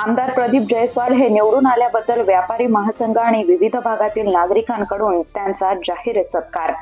आमदार प्रदीप जयस्वाल हे निवडून आल्याबद्दल व्यापारी महासंघ आणि विविध भागातील नागरिकांकडून त्यांचा जाहीर सत्कार.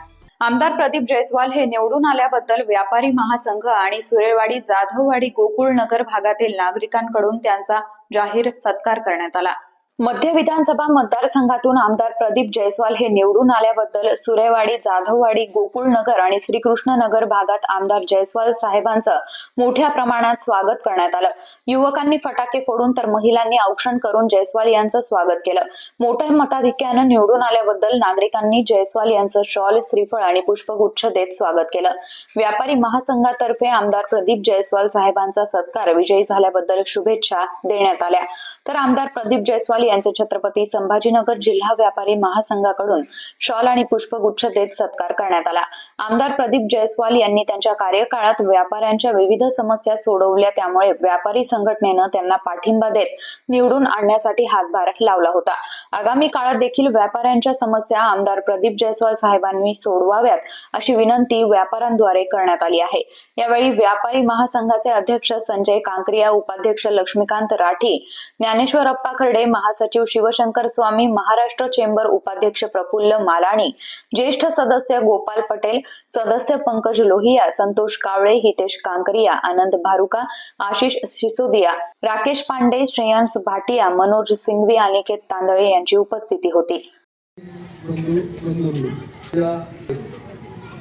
आमदार प्रदीप जयस्वाल हे निवडून आल्याबद्दल व्यापारी महासंघ आणि सुरेवाडी जाधववाडी गोकुळनगर भागातील नागरिकांकडून त्यांचा जाहीर सत्कार करण्यात आला. मध्य विधानसभा मतदारसंघातून आमदार प्रदीप जयस्वाल हे निवडून आल्याबद्दल सुरेवाडी जाधववाडी गोकुळनगर आणि श्रीकृष्णनगर भागात आमदार जयस्वाल साहेबांचं मोठ्या प्रमाणात स्वागत करण्यात आलं. युवकांनी फटाके फोडून तर महिलांनी औक्षण करून जयस्वाल यांचं स्वागत केलं. मोठ्या मताधिक्यानं निवडून आल्याबद्दल नागरिकांनी जयस्वाल यांचं शॉल श्रीफळ आणि पुष्पगुच्छ देत स्वागत केलं. व्यापारी महासंघातर्फे आमदार प्रदीप जयस्वाल साहेबांचा सत्कार विजयी झाल्याबद्दल शुभेच्छा देण्यात आल्या. तर आमदार प्रदीप जयस्वाल यांचे छत्रपती संभाजीनगर जिल्हा व्यापारी महासंघाकडून शॉल आणि पुष्पगुच्छ देत सत्कार करण्यात आला. आमदार प्रदीप जयस्वाल यांनी त्यांच्या कार्यकाळात व्यापाऱ्यांच्या विविध समस्या सोडवल्या त्यामुळे व्यापारी संघटनेनं त्यांना पाठिंबा देत निवडून आणण्यासाठी हातभार लावला होता. आगामी काळात देखील व्यापाऱ्यांच्या समस्या आमदार प्रदीप जयस्वाल साहेबांनी सोडवाव्यात अशी विनंती व्यापाऱ्यांद्वारे करण्यात आली आहे. यावेळी व्यापारी महासंघाचे अध्यक्ष संजय कांकरिया उपाध्यक्ष लक्ष्मीकांत राठी ज्ञानेश्वर अप्पा खर्डे महासचिव शिवशंकर स्वामी महाराष्ट्र चेंबर उपाध्यक्ष प्रफुल्ल मालाणी ज्येष्ठ सदस्य गोपाल पटेल सदस्य पंकज लोहिया संतोष कावळे हितेश कांकरिया आनंद भारुका आशिष सिसोदिया राकेश पांडे श्रेयांश भाटिया मनोज सिंघवी अनिकेत तांदळे यांची उपस्थिती होती.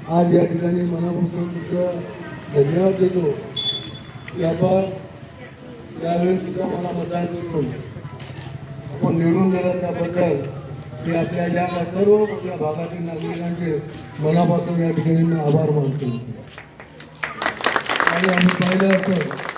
आज या ठिकाणी मनापासून धन्यवाद देतो. की आपण यावेळी सुद्धा मला मतदान करून आपण निवडून गेला त्याबद्दल मी आपल्या या सर्व आपल्या भागातील नागरिकांचे मनापासून या ठिकाणी मी आभार मानतो. आणि आम्ही पाहिलं असं